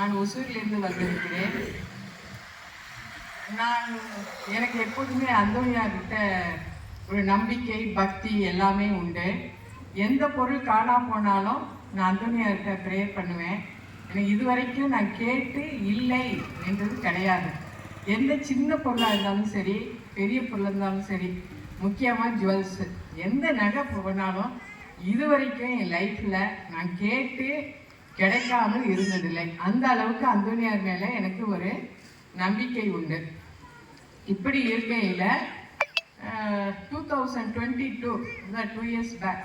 நான் ஒசூரிலிருந்து வந்திருக்கிறேன். நான் எனக்கு எப்போதுமே அந்தோனியார்கிட்ட ஒரு நம்பிக்கை பக்தி எல்லாமே உண்டு. எந்த பொருள் காணா போனாலும் நான் அந்தோனியார்கிட்ட ப்ரேயர் பண்ணுவேன். எனக்கு இது வரைக்கும் நான் கேட்டு இல்லை என்றது கிடையாது. எந்த சின்ன பொருளாக இருந்தாலும் சரி பெரிய பொருளாக இருந்தாலும் சரி முக்கியமாக ஜுவல்ஸு எந்த நகை போனாலும் இது வரைக்கும் என் லைஃப்பில் நான் கேட்டு கிடைக்காமல் இருந்ததில்லை. அந்த அளவுக்கு அந்தோனியார் மேலே எனக்கு ஒரு நம்பிக்கை உண்டு. இப்படி இருக்கையில் டூ தௌசண்ட் டுவெண்ட்டி டூ இந்த டூ இயர்ஸ் பேக்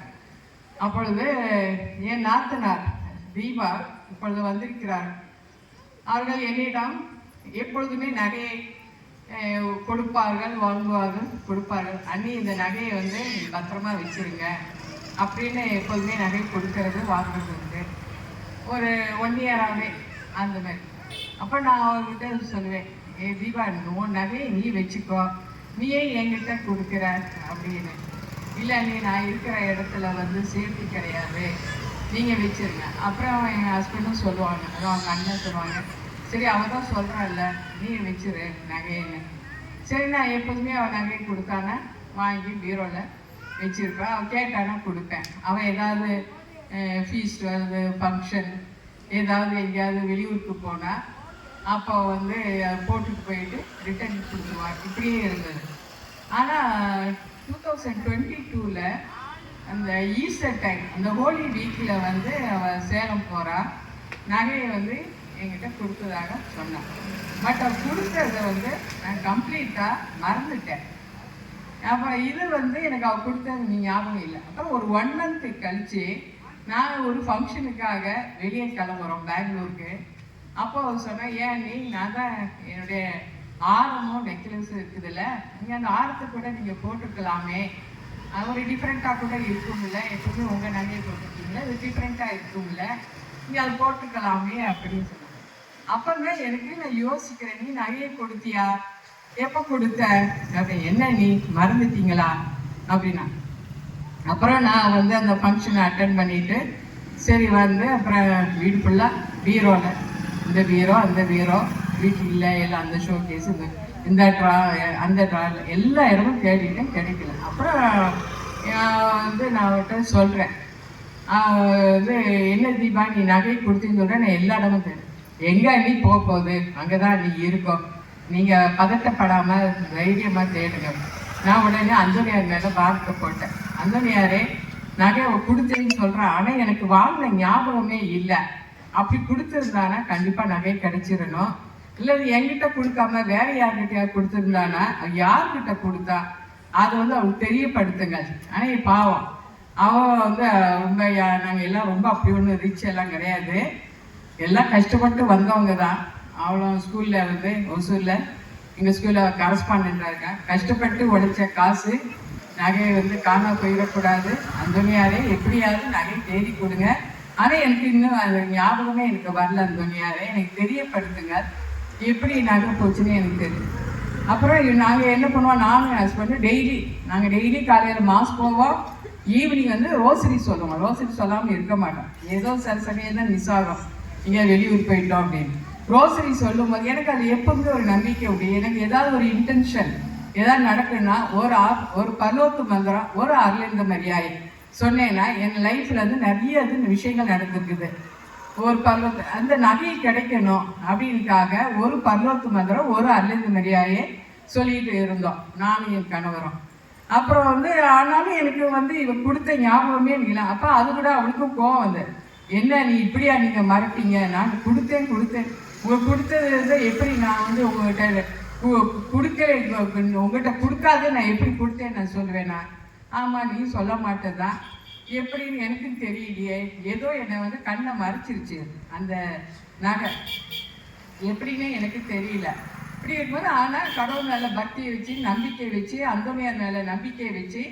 அப்பொழுது என் நாத்தனார் தீபா இப்பொழுது வந்திருக்கிறார். அவர்கள் என்னிடம் எப்பொழுதுமே நகையை கொடுப்பார்கள் வாங்குவார்கள் கொடுப்பார்கள். அண்ணி இந்த நகையை வந்து பத்திரமா வச்சிருங்க. அப்படின்னு எப்போதுமே நகை கொடுக்கறது வாங்குறது உண்டு. ஒரு ஒன் இயராகவே அந்த மாதிரி. அப்போ நான் அவர்கிட்ட சொல்லுவேன் ஏ தீபா உன் நகையை நீ வச்சுக்கோ. நீயே என்கிட்ட கொடுக்குற அப்படின்னு. இல்லை நீ நான் இருக்கிற இடத்துல வந்து சேஃப்டி கிடையாது. நீங்கள் வச்சுருங்க. அப்புறம் என் ஹஸ்பண்டும் சொல்லுவாங்க அதான் அவங்க அண்ணன் சொல்லுவாங்க சரி அவள் தான் சொல்கிறான்ல நீ வச்சிரு நகைன்னு. சரி நான் எப்போதுமே அவன் நகை கொடுத்தானா வாங்கி பீரோவில் வச்சுருப்பேன். அவன் கேட்டானா கொடுப்பேன். அவன் ஏதாவது ஃபீஸ் வருது ஃபங்க்ஷன் ஏதாவது எங்கேயாவது வெளியூருக்கு போனால் அப்போ வந்து அதை போட்டுட்டு போயிட்டு ரிட்டர்ன் கொடுத்துருவான் இப்படியே இருந்தது. ஆனால் டூ தௌசண்ட் டுவெண்ட்டி டூவில் அந்த ஈஸ்டர் டைம் அந்த ஹோலி வீக்கில் வந்து அவள் சேலம் போகிறா நகையை வந்து என்கிட்ட கொடுத்ததாக சொன்னான் பட் அவள் கொடுத்ததை வந்து நான் கம்ப்ளீட்டாக மறந்துட்டேன். அப்புறம் இது வந்து எனக்கு அவள் கொடுத்தது நீ ஞாபகம் இல்லை. அப்புறம் ஒரு ஒன் மந்த்து கழித்து நான் ஒரு ஃபங்க்ஷனுக்காக வெளியே கிளம்புறோம் பெங்களூருக்கு. அப்போ அவர் சொன்னா ஏன் நீ? நான் தான் என்னுடைய ஆரமும் நெக்லஸும் இருக்குதுல்ல. நீங்கள் அந்த ஆரத்தை கூட நீங்கள் போட்டுக்கலாமே. அது ஒரு டிஃப்ரெண்ட்டாக கூட இருக்கும்ல. எப்பவுமே உங்கள் நகையை போட்டுருக்கீங்களா இது டிஃப்ரெண்ட்டாக இருக்கும்ல. நீங்கள் அது போட்டுக்கலாமே அப்படின்னு சொன்னாங்க அப்பதான் எனக்கு நான் யோசிக்கிறேன் நீ நகையை கொடுத்தியா? எப்போ கொடுத்த? அப்படின்னு என்ன நீ? மறந்துட்டீங்களா? அப்படின்னா அப்புறம் நான் வந்து அந்த ஃபங்க்ஷனை அட்டன் பண்ணிட்டு சரி வந்து அப்புறம் வீடு ஃபுல்லாக பீரோவில் இந்த பீரோ அந்த பீரோ வீட்டில் இல்லை எல்லாம் அந்த ஷோ கேஸ் இந்த இந்த ட்ரா அந்த ட்ரா எல்லா இடமும் தேடிட்டேன் கிடைக்கல. அப்புறம் வந்து நான் அவர்கிட்ட சொல்கிறேன் வந்து என்ன தீபா நீ நகை கொடுத்தீங்கன்னு சொல்ற நான் எல்லா இடமும் தேடு எங்கே நீ போக போகுது? அங்கதான் நீ இருக்கோம் நீங்கள் பதட்டப்படாமல் தைரியமாக தேடுங்க. நான் உடனே அஞ்சலியார் மேலே வார்த்தை போட்டேன். அந்தோனியாரே நகை அவ கொடுத்தேன்னு சொல்றேன் ஆனால் எனக்கு வாங்கின ஞாபகமே இல்லை. அப்படி கொடுத்துருந்தானா கண்டிப்பாக நகை கிடைச்சிடணும். இல்லை என்கிட்ட கொடுக்காம வேற யார்கிட்டயா கொடுத்துருந்தானா? யார்கிட்ட கொடுத்தா? அதை வந்து அவங்க தெரியப்படுத்துங்கள். ஆனால் பாவம். அவன் வந்து ரொம்ப யா- எல்லாம் ரொம்ப அப்படி ஒன்றும் ரிச் எல்லாம் கிடையாது. எல்லாம் கஷ்டப்பட்டு வந்தவங்க தான். அவளும் ஸ்கூலில் வந்து ஒசூரில். எங்கள் ஸ்கூலில் கரஸ்பாண்டாக இருக்கேன் கஷ்டப்பட்டு உழைச்ச காசு நகையை வந்து காணா போயிடக்கூடாது. அந்தோனியாரே எப்படியாவது நகை தேடி கொடுங்க. ஆனால் எனக்கு இன்னும் அது ஞாபகமே எனக்கு வரல அந்தோனியாரே. எனக்கு தெரியப்படுத்துங்க. எப்படி நகை போச்சுன்னு எனக்கு தெரியும். அப்புறம் நாங்கள் என்ன பண்ணுவோம்? நானும் என் ஹஸ்பண்டு டெய்லி நாங்கள் டெய்லி காலையில் மாஸ் போவோம். ஈவினிங் வந்து ரோசரி சொல்லுவோம். ரோசரி சொல்லாமல் இருக்க மாட்டோம். ஏதோ சில சமயம் தான் மிஸ் ஆகும். இங்கே வெளியூர் போயிட்டோம் அப்படின்னு. ரோசரி சொல்லும் போது எனக்கு அது எப்பவுமே ஒரு நம்பிக்கை உண்டு. எனக்கு ஏதாவது ஒரு இன்டென்ஷன் ஏதாவது நடக்குன்னா ஒரு ஆ- ஒரு பர்லோத்து மந்திரம் ஒரு அருளிந்த மரியாதை. சொன்னேன்னா என் லைஃப்பில் வந்து நிறைய இது விஷயங்கள் நடந்துருக்குது. ஒரு பர்வத்து அந்த நகையை கிடைக்கணும் அப்படின்னுக்காக ஒரு பர்வத்து மந்திரம் ஒரு அல்லது மரியாதையை சொல்லிட்டு இருந்தோம். நானும் என் கணவரும். அப்புறம் வந்து ஆனாலும் எனக்கு வந்து இவன் கொடுத்த ஞாபகமே இல்லை. அப்போ அது கூட அவளுக்கும் கோவம் வந்து என்ன நீ இப்படியா நீங்கள் மறப்பீங்க? நான் கொடுத்தேன் கொடுத்தேன். உங்க கொடுத்தது எப்படி நான் வந்து உங்கள்கிட்ட கு- உங்கள்கிட்ட கொடுக்காத நான் எப்படி கொடுத்தேன் நான் சொல்லுவேனா? ஆமாம் நீ சொல்ல மாட்டேதான் எப்படின்னு எனக்கும் தெரியலையே. ஏதோ என்னை வந்து கண்ணை மறைச்சிருச்சு அந்த நகை. எப்படின்னு எனக்கு தெரியல. இப்படி இருக்கும்போது ஆனால் கடவுள் மேலே பக்தியை வச்சு நம்பிக்கை வச்சு அந்தோனியார் மேலே நம்பிக்கையை வச்சு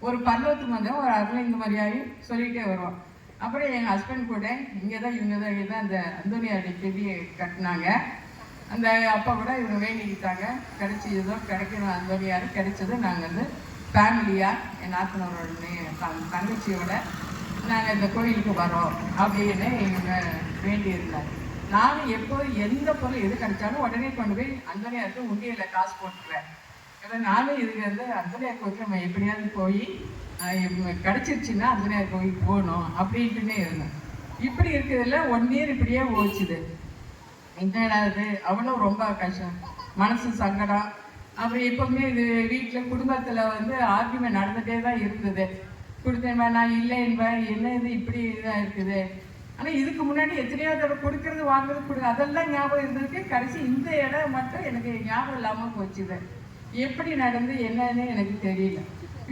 ஒரு பல்லவத்துக்கு வந்தோம் ஒரு அருளைந்து மரியாதையும் சொல்லிகிட்டே வருவோம். அப்புறம் எங்கள் ஹஸ்பண்ட் கூட இங்கே தான் இவங்க தான் இங்கே தான் அந்த அந்தோனியாருடைய செடியை கட்டினாங்க. அந்த அப்பா கூட இவங்க வேண்டிக்கிட்டாங்க கிடைச்சதோ கிடைக்கணும் அந்தோனியார் கிடைச்சது நாங்கள் வந்து ஃபேமிலியாக என் நாத்தனரோட தங்கச்சியோட நாங்கள் இந்த கோயிலுக்கு வரோம் அப்படின்னு இவங்க வேண்டியிருந்தாங்க நானும் எப்போ எந்த பொருள் எது கிடைச்சாலும் உடனே கொண்டு போய் அந்தனையாருக்கு உண்டியில் காசு போட்டுருவேன் ஏன்னா நானும் இதுக்கு வந்து அந்தனையார் கோயிலுக்கு நம்ம எப்படியாவது போய் கிடச்சிருச்சுன்னா அந்தனையார் கோயிலுக்கு போகணும் அப்படின்ட்டுனே இருந்தேன். இப்படி இருக்கிறதுல ஒன் இயர் இப்படியே ஓச்சுது என்னடா இது? அவ்வளோ ரொம்ப கஷ்டம். மனசு சங்கடம். அப்புறம் எப்பவுமே இது வீட்டில் குடும்பத்தில் வந்து ஆர்குமெண்ட் நடந்துகிட்டே தான் இருந்தது. கொடுத்தேன் நான் இல்லை என்பேன். என்ன இது இப்படி இதாக இருக்குது? ஆனால் இதுக்கு முன்னாடி எத்தனையோ தடவை கொடுக்கறது வாங்குறது கொடு அதெல்லாம் ஞாபகம் இருந்திருக்கு. கடைசி இந்த இடம் மட்டும் எனக்கு ஞாபகம் இல்லாமல் போச்சுது எப்படி நடந்து என்னன்னு எனக்கு தெரியல.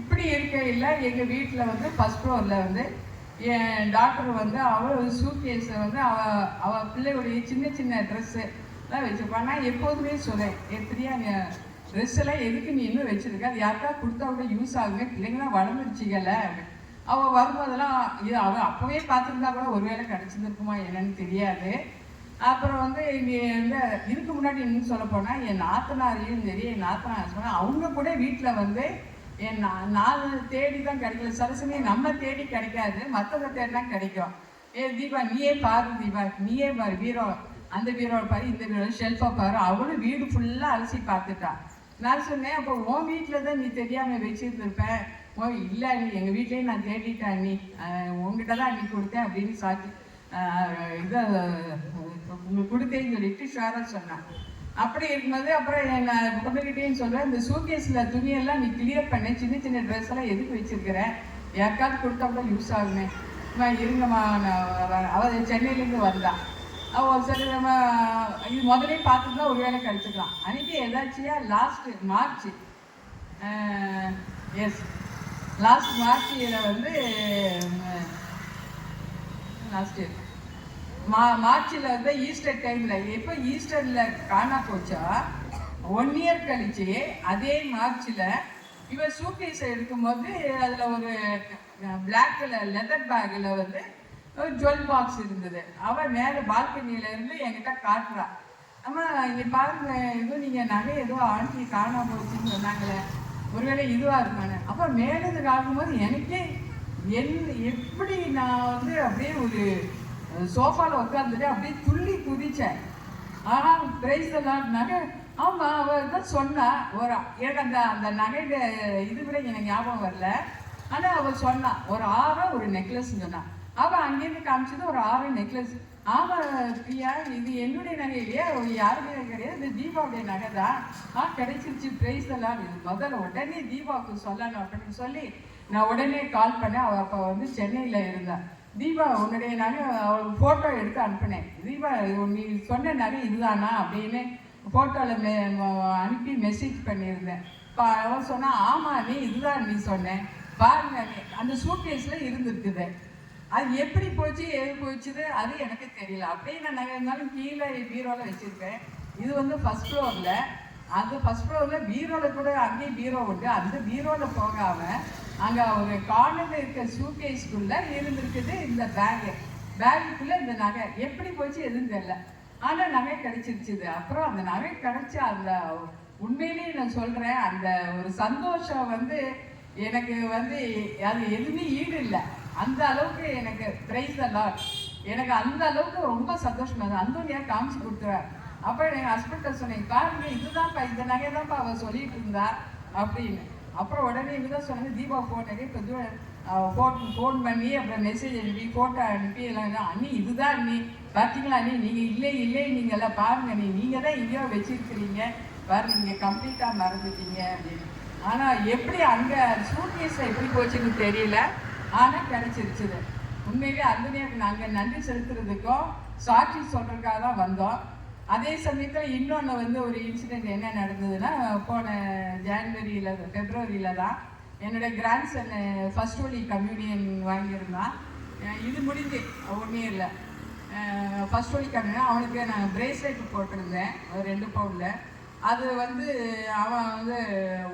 இப்படி இருக்கையில் எங்கள் வீட்டில் வந்து ஃபஸ்ட் ஃப்ளோரில் வந்து என் டாக்டர் வந்து அவள் சூட்கேஸை வந்து அவ அவள் பிள்ளையுடைய சின்ன சின்ன ட்ரெஸ்ஸு எல்லாம் வச்சுருப்பா நான் எப்போதுமே சொல்லேன் எப்படியா ட்ரெஸ் எல்லாம் எதுக்கு நீ இன்னும் வச்சுருக்க? அது யாருக்கா கொடுத்தா கூட யூஸ் ஆகுங்க பிள்ளைங்களாம் வளர்ந்துருச்சிக்கல அவள் வரும்போதெல்லாம் இது அவள் அப்போவே பார்த்துருந்தா கூட ஒருவேளை கிடச்சிருந்துருக்குமா என்னன்னு தெரியாது. அப்புறம் வந்து இங்கே வந்து இதுக்கு முன்னாடி இன்னும் சொல்ல போனால் என் நாத்தனாரையும் சரி என் நாத்தனார் சொன்னால் அவங்க கூட வீட்டில் வந்து என் நாலு தேடி தான் கிடைக்கல சரஸ்வதி நம்ம தேடி கிடைக்காது. மற்றவங்க தேடினா கிடைக்கும். ஏ தீபா நீயே பாரு தீபா. நீயே பாரு பீரோ அந்த பீரோவை பாரு இந்த பீரோ ஷெல்ஃபை பாரு. அவளும் வீடு ஃபுல்லாக அலசி பார்த்துட்டா. நான் சொன்னேன் அப்போ உன் வீட்டில் தான் நீ தெரியாமல் வச்சுருந்துருப்பேன் ஓ இல்லை நீ எங்கள் வீட்லேயும் நான் தேடிட்டேன் நீ உங்ககிட்ட தான் நீ கொடுத்தேன் அப்படின்னு சாட்சி இதை உங்களுக்கு கொடுத்தேன்னு சொல்லிட்டு ஷாரா சொன்னான். அப்படி இருக்கும்போது அப்புறம் நான் பொண்ணுகிட்டேயும் சொல்கிறேன் இந்த சூகேஸில் துணியெல்லாம் நீ கிளியர் பண்ண. சின்ன சின்ன ட்ரெஸ் எல்லாம் எதுக்கு வச்சிருக்கிறேன் யாருக்காவது கொடுத்தா கூட யூஸ் ஆகுமே. இருங்கம்மா நான் அவள் சென்னையிலேருந்து வந்தான் அவள் சரி நம்ம இது முதலே தான் ஒரு வேலை கழிச்சுக்கலாம். அன்றைக்கி ஏதாச்சியா last March yes last March மார்ச்சில் வந்து லாஸ்ட் இயர் மா மார்ச்சில் வந்து ஈஸ்டர் டைமில் எப்போ ஈஸ்டரில் காணா போச்சா ஒன் இயர் கழிச்சு அதே மார்ச்சில் இவன் சூட்கேஸை எடுக்கும்போது அதில் ஒரு பிளாக் கலர் லெதர் பேக்கில் வந்து ஒரு ஜுவல் பாக்ஸ் இருந்தது. அவன் மேலே பால்கனியில் இருந்து என்கிட்ட காட்டுறான் ஆமாம் இங்கே பாருங்க எதுவும் நீங்கள் நகை எதுவும் ஆண்டி காணாம போச்சுன்னு சொன்னாங்களே. ஒருவேளை இதுவாக இருக்கானு அப்போ மேலேருந்து காக்கும்போது எனக்கே என் எப்படி நான் வந்து அப்படியே ஒரு சோஃபாவில் உட்காந்துட்டு அப்படியே துள்ளி குதிச்சேன். ஆனால் பிரைஸ் எல்லாம் நகை ஆமாம் அவள் தான் சொன்னா ஒரு எனக்கு அந்த அந்த நகையோட இது கூட எனக்கு ஞாபகம் வரல. ஆனால் அவள் சொன்னா ஒரு ஆறோ ஒரு நெக்லஸ் சொன்னா. அவள் அங்கேருந்து காமிச்சது ஒரு ஆறு நெக்லஸ் ஆமாம் பிரியா இது என்னுடைய நகை இல்லையா? யாருடைய கிடையாது? இது தீபாவுடைய நகை தான் ஆ கிடைச்சிருச்சு ப்ரைஸ் எல்லாம். இது முதல்ல உடனே தீபாவுக்கு சொல்லணும் அப்படின்னு சொல்லி நான் உடனே கால் பண்ணேன். அவள் அப்போ வந்து சென்னையில் இருந்தேன் தீபா உன்னுடைய நகை அவளுக்கு ஃபோட்டோ எடுத்து அனுப்பினேன். தீபா நீ சொன்ன நகை இதுதானா அப்படின்னு ஃபோட்டோவில் மெ அனுப்பி மெசேஜ் பண்ணியிருந்தேன். இப்போ அவன் சொன்னா ஆமாம் நீ இதுதான் நீ சொன்னேன் பாருங்க நீ அந்த சூட்கேஸில் இருந்துருக்குது. அது எப்படி போச்சு எது போச்சுது அது எனக்கு தெரியல. அப்படியே நான் நகை இருந்தாலும் கீழே பீரோவில் வச்சுருக்கேன் இது வந்து ஃபஸ்ட் ஃப்ளோரில் அந்த ஃபஸ்ட் ஃப்ளோரில் பீரோவில் கூட அங்கேயும் பீரோ உண்டு. அந்த பீரோவில் போகாமல் அங்கே ஒரு கார்னரில் இருக்க சூட்கேஸ்க்குள்ளே இருந்திருக்குது இந்த பேகு பேகுக்குள்ளே இந்த நகை. எப்படி போச்சு எதுவும் தெரியல. ஆனால் நகை கிடைச்சிருச்சுது. அப்புறம் அந்த நகை கிடைச்ச அந்த உண்மையிலேயே நான் சொல்கிறேன் அந்த ஒரு சந்தோஷம் வந்து எனக்கு வந்து அது எதுவுமே ஈடு இல்லை. அந்த அளவுக்கு எனக்கு பிரைஸ் எல்லாம் எனக்கு அந்த அளவுக்கு ரொம்ப சந்தோஷமா இருந்தது. அந்தோனியா காமிச்சு கொடுத்துருவார் அப்போ எங்கள் ஹஸ்பண்ட சொன்னேன் பாருங்க இதுதான்ப்பா இந்த நகை தான்ப்பா அவள் சொல்லிட்டு இருந்தா அப்படின்னு. அப்புறம் உடனே இதுதான் சொன்னாங்க தீபா ஃபோன் கொஞ்சம் ஃபோன் ஃபோன் பண்ணி அப்புறம் மெசேஜ் அனுப்பி ஃபோட்டோ அனுப்பி எல்லாம் அண்ணி இதுதான் அண்ணி. பார்த்தீங்களா அண்ணி? நீங்கள் இல்லை இல்லை நீங்கள் எல்லாம் பாருங்க நீ நீங்கள் தான் இங்கேயோ வச்சிருக்கிறீங்க. பாருங்க நீங்கள் கம்ப்ளீட்டாக மறந்துட்டீங்க. அப்படின்னு. ஆனால் எப்படி அங்கே சூட்கேஸை எப்படி போச்சுன்னு தெரியல. ஆனால் கிடச்சிருச்சுது. உண்மையிலே அந்தனியாக்கு நாங்கள் நன்றி செலுத்துறதுக்கும் சாட்சி சொல்கிறதுக்காக தான் வந்தோம். அதே சமயத்தில் இன்னொன்று வந்து ஒரு இன்சிடெண்ட் என்ன நடந்ததுன்னா போன ஜான்வரியில் ஃபெப்ரவரியில் தான் என்னுடைய grandson first holy communion வாங்கியிருந்தான். இது முடிஞ்சு ஒன் இயரில் ஃபர்ஸ்ட் ஒலி கம்யூனியன் அவனுக்கு நான் பிரேஸ்லெட் போட்டிருந்தேன் ஒரு ரெண்டு பவுனில் அது வந்து அவன் வந்து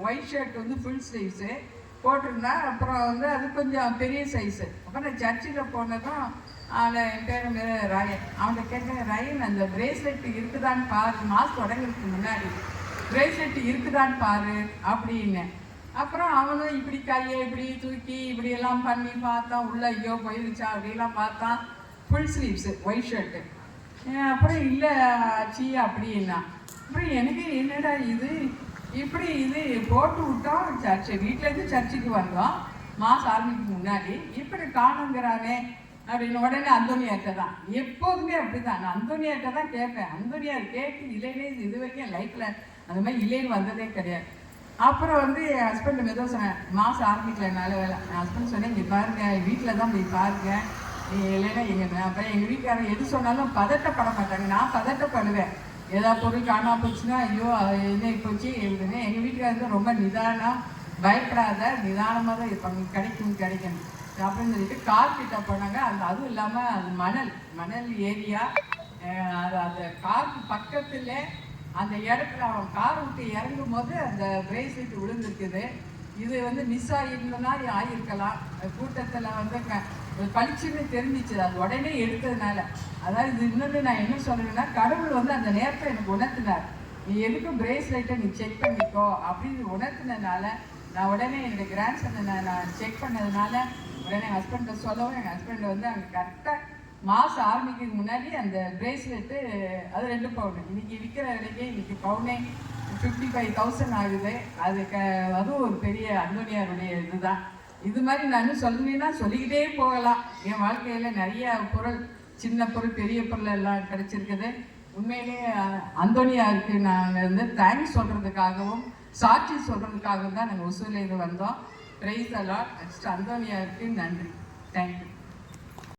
ஒயிட் ஷர்ட் வந்து ஃபுல் சைஸு போட்டிருந்தான். அப்புறம் வந்து அது கொஞ்சம் பெரிய சைஸு அப்புறம் நான் சர்ச்சில் போனதும் அவனை என் பேர் பேர் ரயன். அவன்கிட்ட கேட்டேன் ரயன் அந்த பிரேஸ்லெட் இருக்குதான்னு பாரு. மாஸ் தொடங்குறதுக்கு முன்னாடி பிரேஸ்லெட் இருக்குதான்னு பாரு அப்படின்னு. அப்புறம் அவனும் இப்படி கையை இப்படி தூக்கி இப்படி எல்லாம் பண்ணி பார்த்தான். உள்ள ஐயோ போயிருச்சா அப்படிலாம் பார்த்தான். ஃபுல் ஸ்லீவ்ஸு ஒயிட் ஷர்ட்டு அப்புறம் இல்லை ஆச்சி அப்படின்னா. அப்புறம் எனக்கு என்னடா இது? இப்படி இது போட்டு விட்டோம். சர்ச்சு வீட்டிலேருந்து சர்ச்சுக்கு வந்தோம். மாசம் ஆரம்பிக்கு முன்னாடி. இப்படி காணுங்கிறானே. அப்படின்னு உடனே அந்தோனியாட்ட தான். எப்போதுமே அப்படிதான். நான் அந்தோனியாட்ட தான் கேட்பேன். அந்தோனியார் கேட்டு இல்லைன்னே இது வரைக்கும் லைஃப்பில் அந்த மாதிரி இல்லைன்னு வந்ததே கிடையாது. அப்புறம் வந்து என் ஹஸ்பண்ட் ஏதோ சொன்னேன் மாதம் ஆரம்பிக்கல நல்ல வேலை. என் ஹஸ்பண்ட் சொன்னேன் இங்கே பாருங்க வீட்டில் தான் போய் பாருங்க. இல்லைன்னா எங்கள் அப்புறம் எங்கள் வீட்டுக்காரன் எது சொன்னாலும் பதட்டப்பட மாட்டாங்க. நான் பதட்டப்படுவேன். ஏதாவது பொருள் காணாமல் போச்சுன்னா ஐயோ என்ன போச்சு? எழுதுனேன். எங்கள் வீட்டுக்காரர் ரொம்ப நிதானம் பயப்படாத நிதானமாக தான் இருப்பாங்க. கிடைக்கும் கிடைக்கும். அப்படின்னு சொல்லிட்டு கார் கிட்ட போனாங்க. அந்த அதுவும் இல்லாமல் அது மணல் மணல் ஏரியா. அது அந்த காருக்கு பக்கத்தில் அந்த இடத்துல அவன் கார் விட்டு இறங்கும் போது அந்த பிரேஸ்லெட் விழுந்துருக்குது. இது வந்து மிஸ் ஆகிருந்தனா ஆகியிருக்கலாம் கூட்டத்தில் வந்து க- பளிச்சுன்னு தெரிஞ்சிச்சு. அது உடனே எடுத்ததுனால. அதாவது இது இன்னொன்று நான் என்ன சொல்றேன்னா கடவுள் வந்து அந்த நேரத்தை எனக்கு உணர்த்தினார். நீ எதுக்கும் பிரேஸ்லெட்டை நீ செக் பண்ணிக்கோ அப்படின்னு உணர்த்தினதுனால நான் உடனே என்னுடைய கிராண்ட் சன்னை நான் நான் செக் பண்ணதுனால உடனே என் ஹஸ்பண்டை சொல்லவும் என் ஹஸ்பண்ட் வந்து அங்கே கரெக்டாக மாதம் ஆரம்பிக்கிறதுக்கு முன்னாடி அந்த பிரேஸ்லெட்டு அது ரெண்டு பவுன் இன்னைக்கு விற்கிற விலைக்கே இன்னைக்கு பவுனே ஃபிஃப்டி ஃபைவ் தௌசண்ட் ஆகுது. அது க அதுவும் ஒரு பெரிய அந்தோனியாருடைய இதுதான். இது மாதிரி நான் இன்னும் சொல்லணும்னா சொல்லிக்கிட்டே போகலாம். என் வாழ்க்கையில் நிறைய பொருள் சின்ன பொருள் பெரிய பொருள் எல்லாம் கிடச்சிருக்குது. உண்மையிலேயே அந்தோனியாருக்கு நாங்கள் வந்து தேங்க்ஸ் சொல்கிறதுக்காகவும் சாட்சி சொல்கிறதுக்காகவும் தான் நாங்கள் ஒசூர்லேருந்து வந்தோம். ப்ரைஸ் எல்லாம் நெக்ஸ்ட் அந்தோனியாருக்கு நன்றி தேங்க்யூ